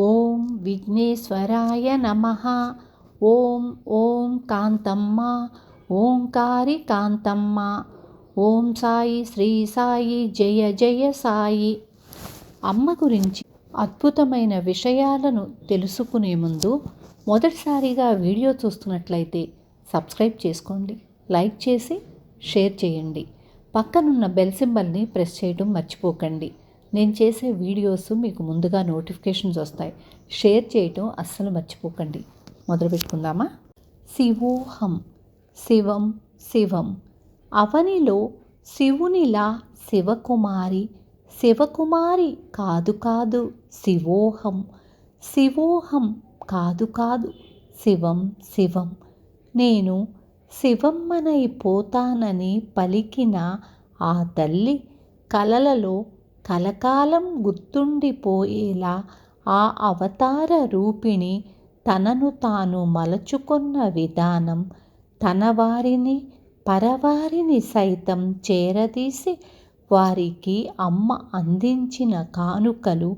ఓం విఘ్నేశ్వరాయ నమ. ఓం ఓం కాంతమ్మ ఓంకారి కాంతమ్మ. ఓం సాయి శ్రీ సాయి జయ జయ సాయి. అమ్మ గురించి అద్భుతమైన విషయాలను తెలుసుకునే ముందు మొదటిసారిగా వీడియో చూస్తున్నట్లయితే సబ్స్క్రైబ్ చేసుకోండి లైక్ చేసి షేర్ చేయండి. పక్కనున్న బెల్ సింబల్ని ప్రెస్ చేయడం మర్చిపోకండి. నేను చేసే వీడియోస్ మీకు ముందుగా నోటిఫికేషన్స్ వస్తాయి. షేర్ చేయటం అస్సలు మర్చిపోకండి. మొదలు పెట్టుకుందామా? శివోహం. శివం శివం. అవనిలో శివునిలా శివకుమారి. శివకుమారి కాదు కాదు శివోహం. శివోహం కాదు కాదు శివం శివం. నేను శివమ్మనైపోతానని పలికిన ఆ తల్లి కలలలో కలకాలం గుర్తుండిపోయేలా ఆ అవతార రూపిణి తనను తాను మలచుకున్న విధానం తన వారిని పరవారిని సైతం చేరదీసి వారికి అమ్మ అందించిన కానుకలు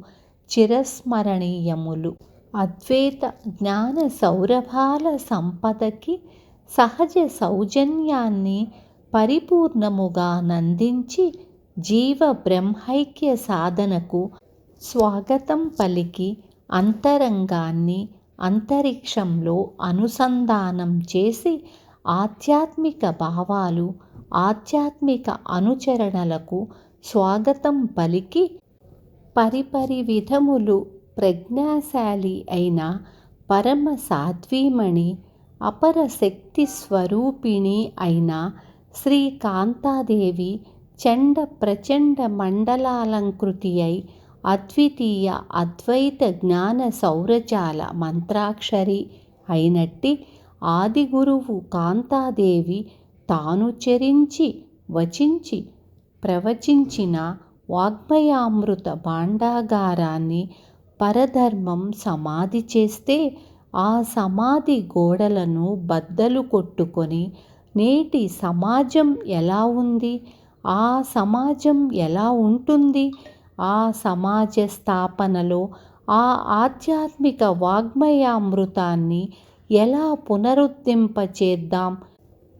చిరస్మరణీయములు. అద్వైత జ్ఞాన సౌరభాల సంపదకి సహజ సౌజన్యాన్ని పరిపూర్ణముగా నందించి జీవ బ్రహ్మైక్య సాధనకు స్వాగతం పలికి అంతరంగాన్ని అంతరిక్షంలో అనుసంధానం చేసి ఆధ్యాత్మిక భావాలు ఆధ్యాత్మిక అనుచరణలకు స్వాగతం పలికి పరిపరి విధములు ప్రజ్ఞాశాలి అయిన పరమ సాధ్వీమణి అపర శక్తి స్వరూపిణి అయిన శ్రీ కాంతాదేవి చండ ప్రచండ మండలాలంకృతి అయి అద్వితీయ అద్వైత జ్ఞాన సౌరజాల మంత్రాక్షరి అయినట్టి ఆది గురువు కాంతాదేవి తాను చరించి వచించి ప్రవచించిన వాగ్మయామృత భాండాగారాన్ని పరధర్మం సమాధి చేస్తే ఆ సమాధి గోడలను బద్దలు కొట్టుకొని నేటి సమాజం ఎలా ఉంది? ఆ సమాజం ఎలా ఉంటుంది? ఆ సమాజ స్థాపనలో ఆ ఆధ్యాత్మిక వాగ్మయామృతాన్ని ఎలా పునరుద్ధింపచేద్దాం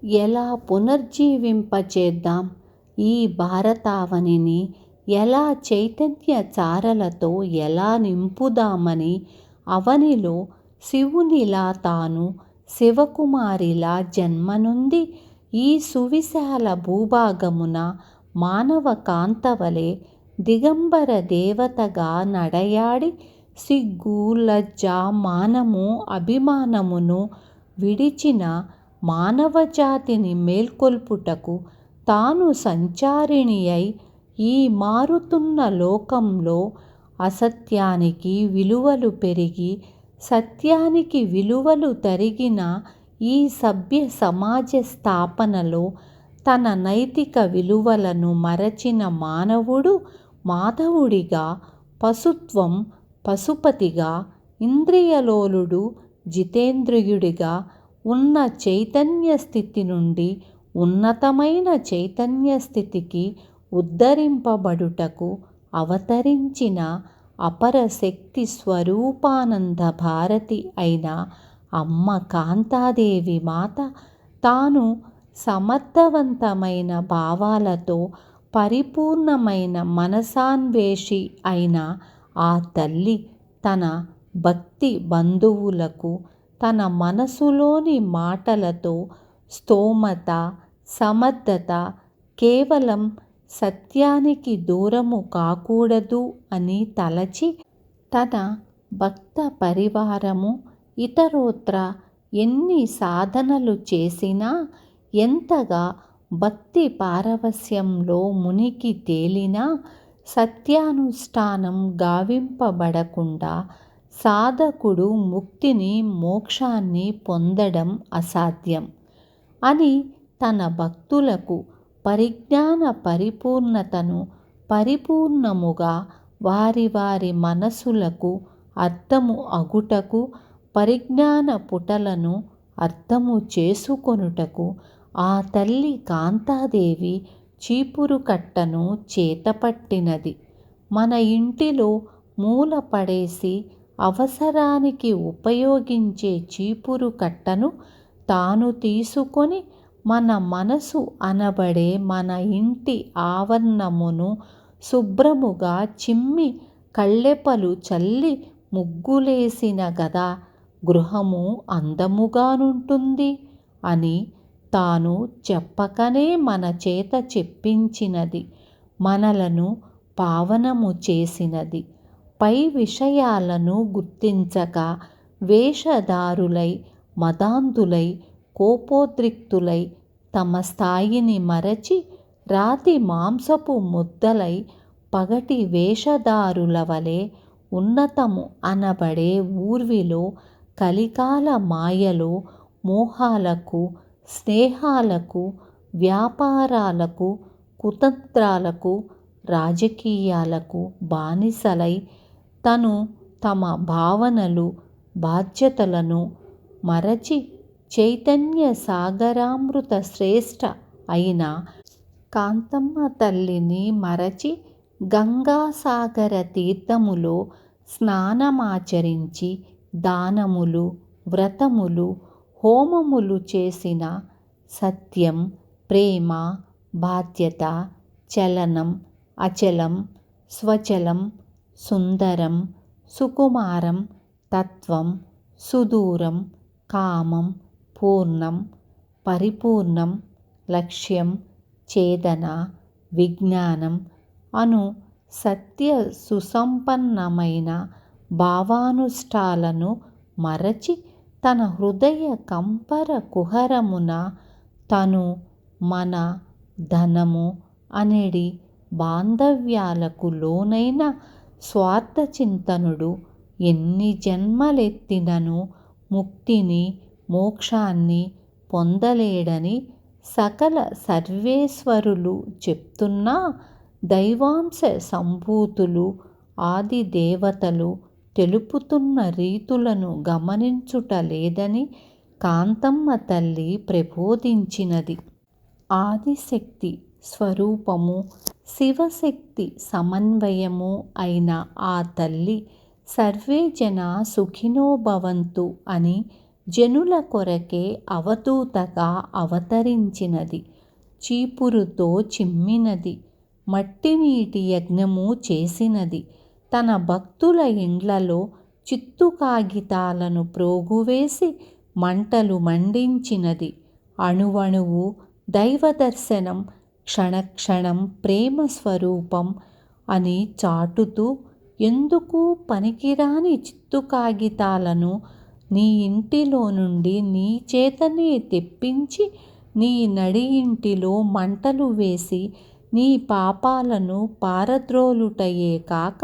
ఎలా పునర్జీవింపచేద్దాం? ఈ భారతావనిని ఎలా చైతన్య చారలతో ఎలా నింపుదామని అవనిలో శివునిలా తాను శివకుమారిలా జన్మనుంది ఈ సువిశాల భూభాగమున మానవ కాంతవలె దిగంబర దేవతగా నడయాడి సిగ్గు లజ్జ మానము అభిమానమును విడిచిన మానవజాతిని మేల్కొల్పుటకు తాను సంచారిణి అయి ఈ మారుతున్న లోకంలో అసత్యానికి విలువలు పెరిగి సత్యానికి విలువలు తరిగిన ఈ సభ్య సమాజ స్థాపనలో తన నైతిక విలువలను మరచిన మానవుడు మాధవుడిగా పశుత్వం పశుపతిగా ఇంద్రియలోలుడు జితేంద్రియుడిగా ఉన్న చైతన్య స్థితి నుండి ఉన్నతమైన చైతన్య స్థితికి ఉద్ధరింపబడుటకు అవతరించిన అపర శక్తి స్వరూపానంద భారతి అయిన అమ్మ కాంతాదేవి మాత తాను సమర్థవంతమైన భావాలతో పరిపూర్ణమైన మనసాన్వేషి అయిన ఆ తల్లి తన భక్తి బంధువులకు తన మనసులోని మాటలతో స్తోమత సమర్థత కేవలం సత్యానికి దూరము కాకూడదు అని తలచి తన భక్త పరివారము ఇతరోత్ర ఎన్ని సాధనలు చేసినా ఎంతగా భక్తి పారవస్యంలో మునికి తేలినా సత్యానుష్ఠానం గావింపబడకుండా సాధకుడు ముక్తిని మోక్షాన్ని పొందడం అసాధ్యం అని తన భక్తులకు పరిజ్ఞాన పరిపూర్ణతను పరిపూర్ణముగా వారి వారి మనసులకు అర్థము అగుటకు పరిజ్ఞాన పుటలను అర్థము చేసుకొనుటకు ఆ తల్లి కాంతాదేవి చీపురు కట్టను చేతపట్టినది. మన ఇంటిలో మూల పడేసి అవసరానికి ఉపయోగించే చీపురు కట్టను తాను తీసుకొని మన మనసు అనబడే మన ఇంటి ఆవరణమును శుభ్రముగా చిమ్మి కళ్ళెపలు చల్లి ముగ్గులేసిన గదా గృహము అందముగానుంటుంది అని తాను చెప్పకనే మన చేత చెప్పించినది మనలను పావనము చేసినది. పై విషయాలను గుర్తించక వేషధారులై మదాంధులై కోపోద్రిక్తులై తమ స్థాయిని మరచి రాతి మాంసపు ముద్దలై పగటి వేషధారుల వలె ఉన్నతము అనబడే ఊర్విలో కలికాల మాయలో మోహాలకు స్నేహాలకు వ్యాపారాలకు కుతంత్రాలకు రాజకీయాలకు బానిసలై తను తమ భావనలు బాధ్యతలను మరచి చైతన్య సాగరామృత శ్రేష్ఠ అయిన కాంతమ్మ తల్లిని మరచి గంగాసాగర తీర్థములో స్నానమాచరించి దానములు వ్రతములు హోమములు చేసిన సత్యం ప్రేమ బాధ్యత చలనం అచలం స్వచలం సుందరం సుకుమారం తత్వం సుదూరం కామం పూర్ణం పరిపూర్ణం లక్ష్యం ఛేదన విజ్ఞానం అను సత్య సుసంపన్నమైన భావానుష్ఠాలను మరచి తన హృదయ కంపర కుహరమున తను మన ధనము అనేడి బాంధవ్యాలకు లోనైన స్వార్థచింతనుడు ఎన్ని జన్మలెత్తినను ముక్తిని మోక్షాన్ని పొందలేడని సకల సర్వేశ్వరులు చెప్తున్నా దైవాంశ సంభూతులు ఆది దేవతలు తెలుపుతున్న రీతులను గమనించుట లేదని కాంతమ్మ తల్లి ప్రబోధించినది. ఆదిశక్తి స్వరూపము శివశక్తి సమన్వయము అయిన ఆ తల్లి సర్వే జన సుఖినో భవంతు అని జనుల కొరకే అవధూతగా అవతరించినది. చీపురుతో చిమ్మినది మట్టి నీటి యజ్ఞము చేసినది. తన భక్తుల ఇండ్లలో చిత్తు కాగితాలను ప్రోగువేసి మంటలు మండించినది. అణువణువు దైవదర్శనం క్షణక్షణం ప్రేమ స్వరూపం అని చాటుతూ ఎందుకు పనికిరాని చిత్తు కాగితాలను నీ ఇంటిలో నుండి నీ చేతనే తెప్పించి నీ నడి ఇంటిలో మంటలు వేసి నీ పాపాలను పారద్రోలుటయే కాక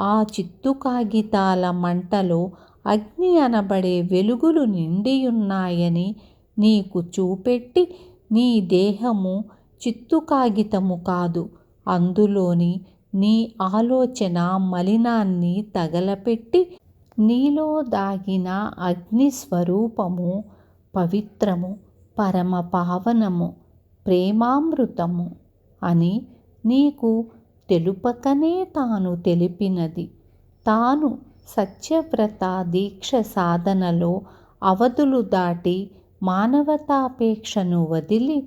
ఆ చిత్తు కాగితాల మంటలో అగ్ని అనబడే వెలుగులు నిండియున్నాయని నీకు చూపెట్టి నీ దేహము చిత్తు కాగితము కాదు. అందులోని నీ ఆలోచన మలినాన్ని తగలపెట్టి నీలో దాగిన అగ్ని స్వరూపము పవిత్రము పరమ పావనము ప్రేమామృతము అని నీకు తెలుపకనే తాను తెలిపినది. తాను సత్యవ్రత దీక్ష సాధనలో అవధులు దాటి మానవతాపేక్షను వదిలి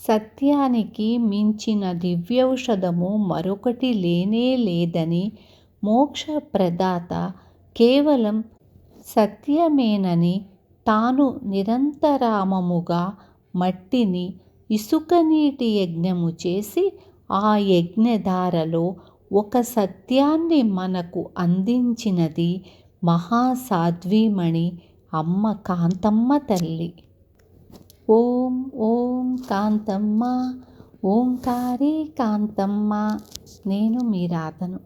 సత్యానికి మించిన దివ్యౌషధము మరొకటి లేనే లేదని మోక్షప్రదాత కేవలం సత్యమేనని తాను నిరంతరామముగా మట్టిని ఇసుక నీటి యజ్ఞము చేసి ఆ యజ్ఞధారలో ఒక సత్యాన్ని మనకు అందించినది మహాసాధ్వీమణి అమ్మ కాంతమ్మ తల్లి. ఓం ఓం కాంతమ్మ ఓంకారి కాంతమ్మ. నేను మీ రాధను.